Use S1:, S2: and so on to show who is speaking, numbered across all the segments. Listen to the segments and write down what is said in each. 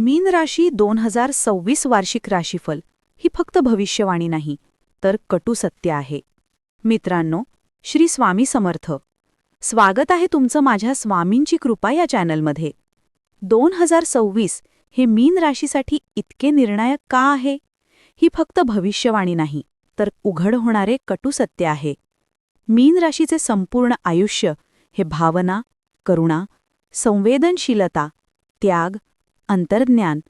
S1: मीन राशी दोन हजार सव्वीस वार्षिक राशीफल ही फक्त भविष्यवाणी नाही तर कटू सत्य आहे. मित्रांनो श्री स्वामी समर्थ. स्वागत आहे तुमचं माझ्या स्वामींची कृपा या चॅनलमध्ये. दोन हजार सव्वीस हे मीन राशीसाठी इतके निर्णायक का आहे? ही फक्त भविष्यवाणी नाही तर उघड होणारे कटू सत्य आहे. मीन राशीचे संपूर्ण आयुष्य हे भावना करुणा संवेदनशीलता त्याग अंतर्ज्ञान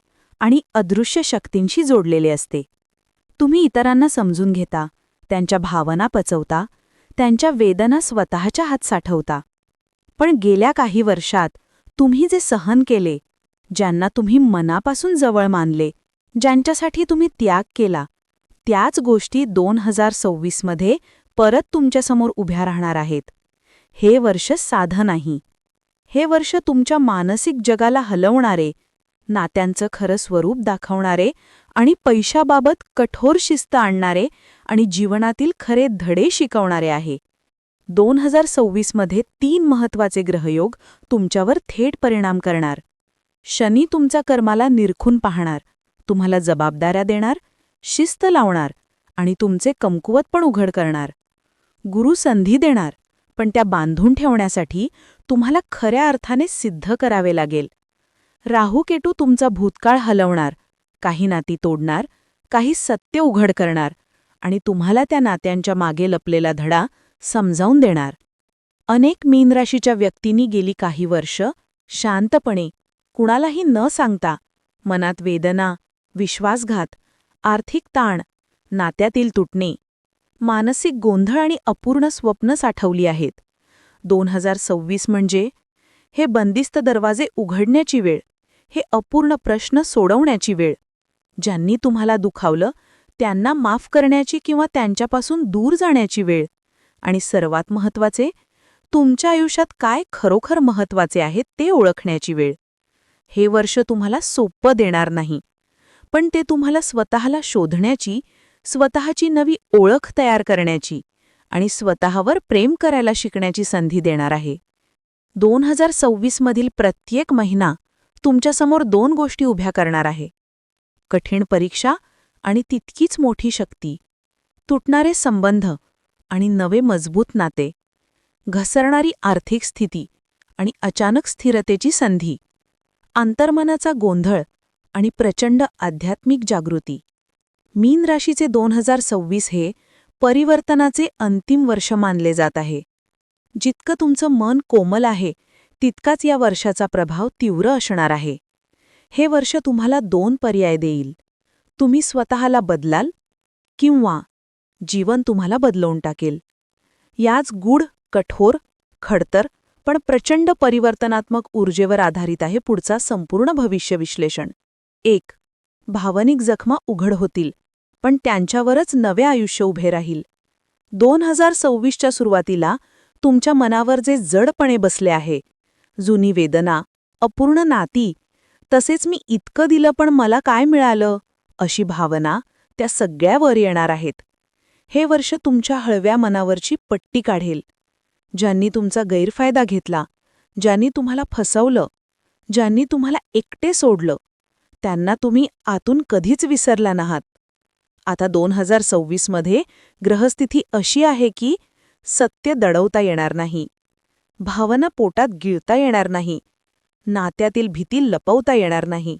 S1: आणि अदृश्य शक्तींशी जोडलेले असते. तुम्ही इतरांना समजून घेता त्यांच्या भावना पचवता त्यांच्या वेदना स्वतःच्या हात साठवता. पण गेल्या काही वर्षात तुम्ही जे सहन केले ज्यांना तुम्ही मनापासून जवळ मानले ज्यांच्यासाठी तुम्ही त्याग केला त्याच गोष्टी दोन हजार सव्वीसमध्ये परत तुमच्यासमोर उभ्या राहणार आहेत. हे वर्ष साधं नाही. हे वर्ष तुमच्या मानसिक जगाला हलवणारे नात्यांचं खरं स्वरूप दाखवणारे आणि पैशाबाबत कठोर शिस्त आणणारे आणि जीवनातील खरे धडे शिकवणारे आहे. दोन हजार सव्वीसमध्ये तीन महत्त्वाचे ग्रहयोग तुमच्यावर थेट परिणाम करणार. शनी तुमचा कर्माला निरखून पाहणार तुम्हाला जबाबदाऱ्या देणार शिस्त लावणार आणि तुमचे कमकुवत पण उघड करणार. गुरु संधी देणार पण त्या बांधून ठेवण्यासाठी तुम्हाला खऱ्या अर्थाने सिद्ध करावे लागेल. राहू केटू तुमचा भूतकाळ हलवणार काही नाती तोडणार काही सत्य उघड करणार आणि तुम्हाला त्या नात्यांच्या मागे लपलेला धडा समजावून देणार. अनेक मीन राशीच्या व्यक्तींनी गेली काही वर्ष शांतपणे कुणालाही न सांगता मनात वेदना विश्वासघात आर्थिक ताण नात्यातील तुटणे मानसिक गोंधळ आणि अपूर्ण स्वप्न साठवली आहेत. दोन हजार सव्वीस म्हणजे हे बंदिस्त दरवाजे उघडण्याची वेळ. हे अपूर्ण प्रश्न सोडवण्याची वेळ. ज्यांनी तुम्हाला दुखावलं त्यांना माफ करण्याची किंवा त्यांच्यापासून दूर जाण्याची वेळ. आणि सर्वात महत्त्वाचे तुमच्या आयुष्यात काय खरोखर महत्त्वाचे आहे ते ओळखण्याची वेळ. हे वर्ष तुम्हाला सोपं देणार नाही. पण ते तुम्हाला स्वतःला शोधण्याची स्वतःची नवी ओळख तयार करण्याची आणि स्वतःवर प्रेम करायला शिकण्याची संधी देणार आहे. दोन हजार सव्वीसमधील प्रत्येक महिना तुमच्यासमोर दोन गोष्टी उभ्या करणार आहे. कठीण परीक्षा आणि तितकीच मोठी शक्ती. तुटणारे संबंध आणि नवे मजबूत नाते. घसरणारी आर्थिक स्थिती आणि अचानक स्थिरतेची संधी. आंतरमनाचा गोंधळ आणि प्रचंड आध्यात्मिक जागृती. मीन राशीचे दोन हजार सव्वीस हे परिवर्तनाचे अंतिम वर्ष मानले जात आहे. जितकं तुमचं मन कोमल आहे तितकाच या वर्षाचा प्रभाव तीव्र असणार आहे. हे वर्ष तुम्हाला दोन पर्याय देईल. तुम्ही स्वतःला बदलाल किंवा जीवन तुम्हाला बदलवून टाकेल. याच गूढ कठोर खडतर पण प्रचंड परिवर्तनात्मक ऊर्जेवर आधारित आहे पुढचा संपूर्ण भविष्य विश्लेषण. एक भावनिक जखमा उघड होतील पण त्यांच्यावरच नवे आयुष्य उभे राहील. दोन हजार सव्वीसच्या सुरुवातीला तुमच्या मनावर जे जडपणे बसले आहे जुनी वेदना अपूर्ण नाती तसेच मी इतकं दिलं पण मला काय मिळालं? अशी भावना त्या सगळ्यावर येणार आहेत. हे वर्ष तुमच्या हळव्या मनावरची पट्टी काढेल. ज्यांनी तुमचा गैरफायदा घेतला ज्यांनी तुम्हाला फसवलं ज्यांनी तुम्हाला एकटे सोडलं त्यांना तुम्ही आतून कधीच विसरला नाहात. आता दोन हजार सव्वीसमध्ये ग्रहस्थिती अशी आहे की सत्य दडवता येणार नाही. भावना पोटात गिळता येणार नाही. नात्यातील भीती लपवता येणार नाही.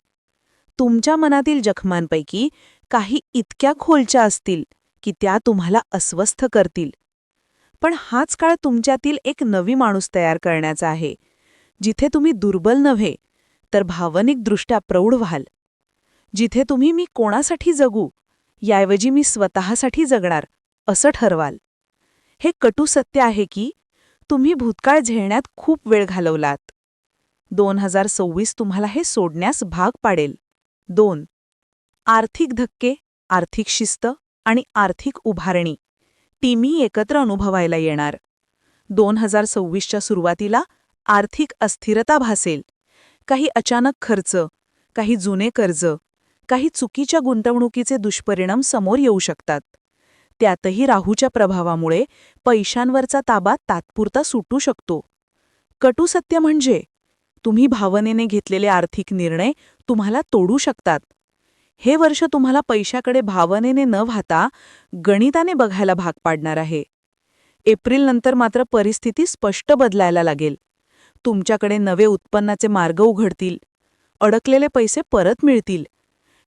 S1: तुमच्या मनातील जखमांपैकी काही इतक्या खोलच्या असतील की त्या तुम्हाला अस्वस्थ करतील. पण हाच काळ तुमच्यातील एक नवी माणूस तयार करण्याचा आहे. जिथे तुम्ही दुर्बल नव्हे तर भावनिकदृष्ट्या प्रौढ व्हाल. जिथे तुम्ही मी कोणासाठी जगू याऐवजी मी स्वतःसाठी जगणार असं ठरवाल. हे कटू सत्य आहे की तुम्ही भूतकाळ झेलण्यात खूप वेळ घालवलात. दोन हजार सव्वीस तुम्हाला हे सोडण्यास भाग पाडेल. दोन. आर्थिक धक्के आर्थिक शिस्त आणि आर्थिक उभारणी. टीमी एकत्र अनुभवायला येणार. दोन हजार सव्वीसच्या सुरुवातीला आर्थिक अस्थिरता भासेल. काही अचानक खर्च काही जुने कर्ज काही चुकीच्या गुंतवणुकीचे दुष्परिणाम समोर येऊ शकतात. त्यातही राहूच्या प्रभावामुळे पैशांवरचा ताबा तात्पुरता सुटू शकतो. कटुसत्य म्हणजे तुम्ही भावनेने घेतलेले आर्थिक निर्णय तुम्हाला तोडू शकतात. हे वर्ष तुम्हाला पैशाकडे भावनेने न वाहता गणिताने बघायला भाग पाडणार आहे. एप्रिलनंतर मात्र परिस्थिती स्पष्ट बदलायला लागेल. तुमच्याकडे नवे उत्पन्नाचे मार्ग उघडतील. अडकलेले पैसे परत मिळतील.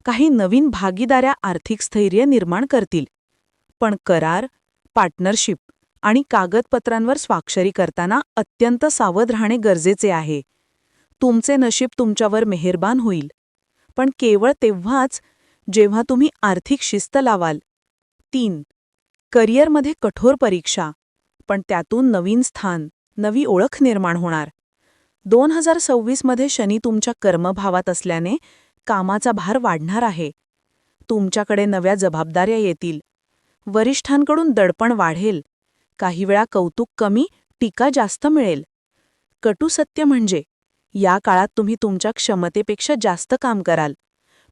S1: काही नवीन भागीदाऱ्या आर्थिक स्थैर्य निर्माण करतील. पण करार पार्टनरशिप आणि कागदपत्रांवर स्वाक्षरी करताना अत्यंत सावध राहणे गरजेचे आहे. तुमचे नशीब तुमच्यावर मेहरबान होईल. पण केवळ तेव्हाच जेव्हा तुम्ही आर्थिक शिस्त लावाल. तीन करिअरमध्ये कठोर परीक्षा पण त्यातून नवीन स्थान नवी ओळख निर्माण होणार. दोन हजार सव्वीसमध्ये शनी तुमच्या कर्मभावात असल्याने कामाचा भार वाढणार आहे. तुमच्याकडे नव्या जबाबदाऱ्या येतील. वरिष्ठांकडून दडपण वाढेल. काही वेळा कौतुक कमी टीका जास्त मिळेल. कटू सत्य म्हणजे या काळात तुम्ही तुमच्या क्षमतेपेक्षा जास्त काम कराल.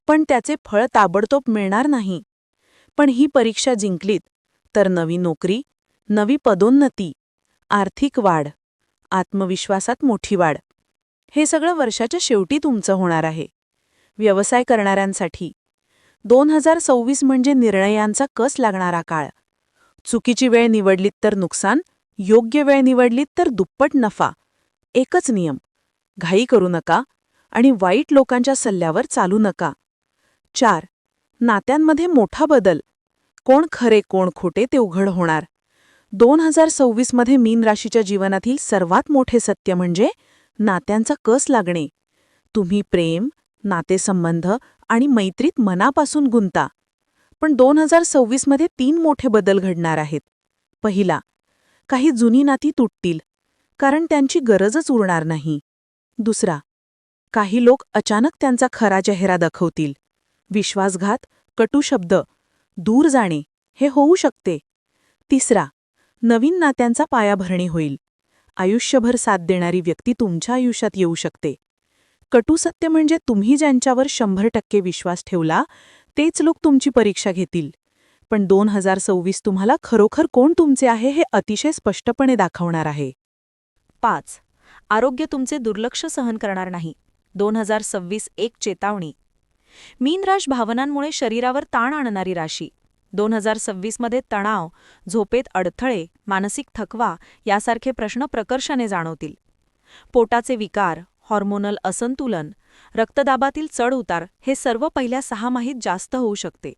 S1: पण त्याचे फळ ताबडतोब मिळणार नाही. पण ही परीक्षा जिंकलीत तर नवी नोकरी नवी पदोन्नती आर्थिक वाढ आत्मविश्वासात मोठी वाढ. हे सगळं वर्षाच्या शेवटी तुमचं होणार आहे. व्यवसाय करणाऱ्यांसाठी दोन हजार सव्वीस म्हणजे निर्णयांचा कस लागणारा काळ? चुकीची वेळ निवडलीत तर नुकसान योग्य वेळ निवडलीत तर दुप्पट नफा. एकच नियम घाई करू नका आणि वाईट लोकांच्या सल्ल्यावर चालू नका. चार नात्यांमध्ये मोठा बदल. कोण खरे कोण खोटे ते उघड होणार. दोन हजार सव्वीसमध्ये मीन राशीच्या जीवनातील सर्वात मोठे सत्य म्हणजे नात्यांचा कस लागणे. तुम्ही प्रेम नातेसंबंध आणि मैत्रीत मनापासून गुंता. पण दोन हजार सव्वीसमध्ये तीन मोठे बदल घडणार आहेत. पहिला काही जुनी नाती तुटतील कारण त्यांची गरजच उरणार नाही. दुसरा काही लोक अचानक त्यांचा खरा चेहरा दाखवतील. विश्वासघात कटू शब्द दूर जाणे हे होऊ शकते. तिसरा नवीन नात्यांचा पायाभरणी होईल. आयुष्यभर साथ देणारी व्यक्ती तुमच्या आयुष्यात येऊ शकते. कटू सत्य म्हणजे तुम्ही ज्यांच्यावर शंभर टक्के विश्वास ठेवला तेच लोक तुमची परीक्षा घेतील. पण दोन हजार सव्वीस तुम्हाला खरोखर कोण तुमचे आहे हे अतिशय स्पष्टपणे दाखवणार आहे.
S2: पाच. आरोग्य तुमचे दुर्लक्ष सहन करणार नाही. दोन हजार सव्वीस एक चेतावणी. मीन राश भावनांमुळे शरीरावर ताण आणणारी राशी. दोन हजार सव्वीसमध्ये तणाव झोपेत अडथळे मानसिक थकवा यासारखे प्रश्न प्रकर्षाने जाणवतील. पोटाचे विकार हॉर्मोनल असंतुलन रक्तदाबातील चढउतार हे सर्व पहिल्या सहामाहीत जास्त होऊ शकते.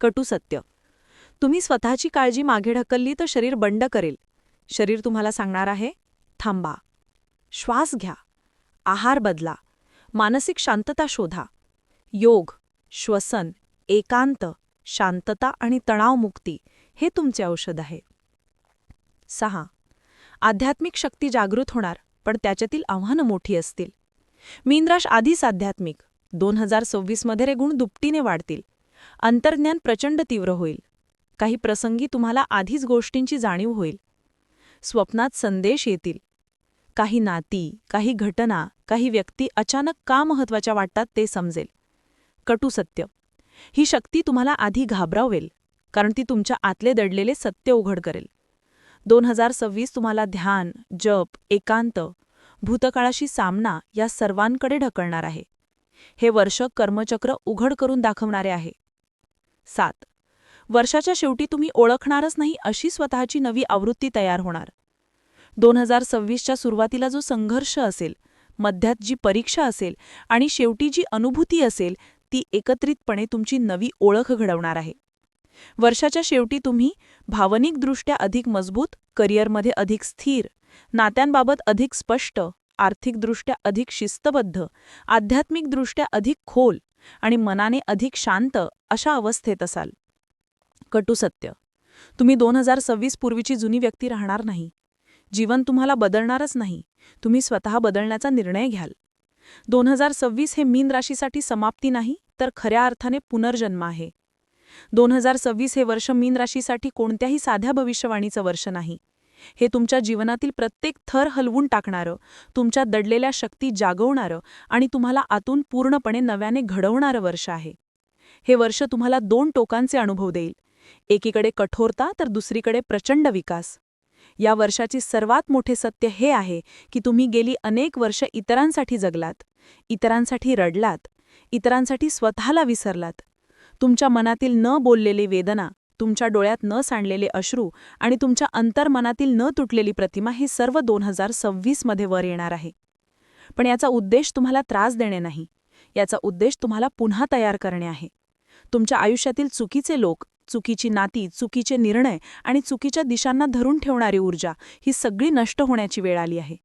S2: कटू सत्य. तुम्ही स्वतःची काळजी मागे ढकलली तर शरीर बंड करेल. शरीर तुम्हाला सांगणार आहे थांबा. श्वास घ्या. आहार बदला. मानसिक शांतता शोधा. योग श्वसन एकांत शांतता आणि तणावमुक्ती हे तुमचे औषध आहे. सहा. आध्यात्मिक शक्ती जागृत होणार. पण त्याच्यातील आव्हानं मोठी असतील. मीनराश आधीच आध्यात्मिक. दोन हजार सव्वीसमध्ये रे गुण दुपटीने वाढतील. अंतर्ज्ञान प्रचंड तीव्र होईल. काही प्रसंगी तुम्हाला आधीच गोष्टींची जाणीव होईल. स्वप्नात संदेश येतील. काही नाती काही घटना काही व्यक्ती अचानक का महत्त्वाच्या वाटतात ते समजेल. कटू सत्य. ही शक्ती तुम्हाला आधी घाबरावेल कारण ती तुमच्या आतले दडलेले सत्य उघड करेल. दोन हजार सव्वीस तुम्हाला ध्यान जप एकांत भूतकाळाशी सामना या सर्वांकडे ढकलणार आहे. हे वर्ष कर्मचक्र उघड करून दाखवणारे आहे. सात. वर्षाच्या शेवटी तुम्ही ओळखणारच नाही अशी स्वतःची नवी आवृत्ती तयार होणार. दोन हजार सव्वीसच्या सुरुवातीला जो संघर्ष असेल मध्यात जी परीक्षा असेल आणि शेवटी जी अनुभूती असेल ती एकत्रितपणे तुमची नवी ओळख घडवणार आहे. वर्षाच्या शेवटी तुम्ही भावनिकदृष्ट्या अधिक मजबूत करिअरमध्ये अधिक स्थिर नात्यांबाबत अधिक स्पष्ट आर्थिकदृष्ट्या अधिक शिस्तबद्ध आध्यात्मिकदृष्ट्या अधिक खोल आणि मनाने अधिक शांत अशा अवस्थेत असाल. कटू सत्य. तुम्ही दोन हजार सव्वीस पूर्वीची जुनी व्यक्ती राहणार नाही. जीवन तुम्हाला बदलणारच नाही. तुम्ही स्वतः बदलण्याचा निर्णय घ्याल. दोन हजार सव्वीस हे मीन राशीसाठी समाप्ती नाही तर खऱ्या अर्थाने पुनर्जन्म आहे. दोन हजार सव्वीस हे वर्ष मीन राशीसाठी कोणत्याही साध्या भविष्यवाणीचं वर्ष नाही. हे तुमच्या जीवनातील प्रत्येक थर हलवून टाकणारं तुमच्या दडलेल्या शक्ती जागवणारं आणि तुम्हाला आतून पूर्णपणे नव्याने घडवणारं वर्ष आहे. हे वर्ष तुम्हाला दोन टोकांचे अनुभव देईल. एकीकडे कठोरता तर दुसरीकडे प्रचंड विकास.
S1: या वर्षाची सर्वात मोठे सत्य हे आहे की तुम्ही गेली अनेक वर्ष इतरांसाठी जगलात इतरांसाठी रडलात इतरांसाठी स्वतःला विसरलात तुमच्या मनातील न बोललेली वेदना तुमच्या डोळ्यात न सांडलेले अश्रू आणि तुमच्या अंतर्मनातील न तुटलेली प्रतिमा हे सर्व दोन हजार सव्वीसमध्ये वर येणार आहे. पण याचा उद्देश तुम्हाला त्रास देणे नाही. याचा उद्देश तुम्हाला पुन्हा तयार करणे आहे. तुमच्या आयुष्यातील चुकीचे लोक चुकीची नाती चुकीचे निर्णय आणि चुकीच्या दिशांना धरून ठेवणारी ऊर्जा ही सगळी नष्ट होण्याची वेळ आली आहे.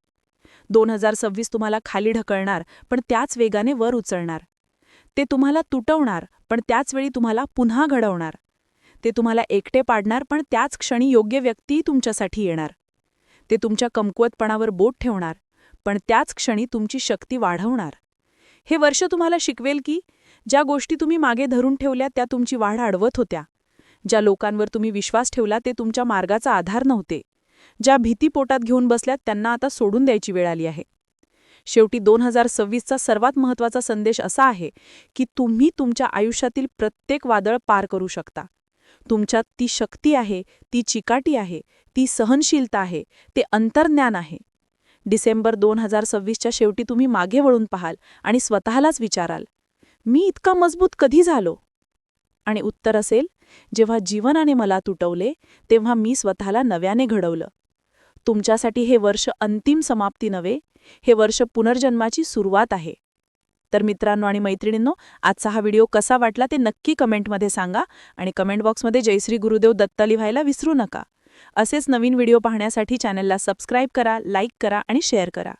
S1: दोन हजार सव्वीस तुम्हाला खाली ढकलणार पण त्याच वेगाने वर उचलणार. ते तुम्हाला तुटवणार पण त्याचवेळी तुम्हाला पुन्हा घडवणार. ते तुम्हाला एकटे पाडणार पण त्याच क्षणी योग्य व्यक्तीही तुमच्यासाठी येणार. ते तुमच्या कमकुवतपणावर बोट ठेवणार पण त्याच क्षणी तुमची शक्ती वाढवणार. हे वर्ष तुम्हाला शिकवेल की ज्या गोष्टी तुम्ही मागे धरून ठेवल्या त्या तुमची वाढ अडवत होत्या. ज्या लोकांवर तुम्ही विश्वास ठेवला ते तुमच्या मार्गाचा आधार नव्हते. ज्या भीती पोटात घेऊन बसल्यात त्यांना आता सोडून द्यायची वेळ आली आहे. शेवटी दोन हजार सव्वीसचा सर्वात महत्त्वाचा संदेश असा आहे की तुम्ही तुमच्या आयुष्यातील प्रत्येक वादळ पार करू शकता. तुमच्यात ती शक्ती आहे ती चिकाटी आहे ती सहनशीलता आहे ते अंतर्ज्ञान आहे. डिसेंबर दोन हजार सव्वीसच्या शेवटी तुम्ही मागे वळून पाहाल आणि स्वतःलाच विचाराल मी इतका मजबूत कधी झालो? आणि उत्तर असेल जेव्हा जीवनाने मला तुटवले तेव्हा मी स्वतःला नव्याने घडवलं. तुमच्यासाठी हे वर्ष अंतिम समाप्ती नव्हे हे वर्ष पुनर्जन्माची सुरुवात आहे. तर मित्रांनो आणि मैत्रिणींनो आजचा हा व्हिडिओ कसा वाटला ते नक्की कमेंटमध्ये सांगा आणि कमेंट बॉक्समध्ये जयश्री गुरुदेव दत्त लिहायला विसरू नका. असेच नवीन व्हिडिओ पाहण्यासाठी चॅनलला सबस्क्राईब करा लाईक करा आणि शेअर करा.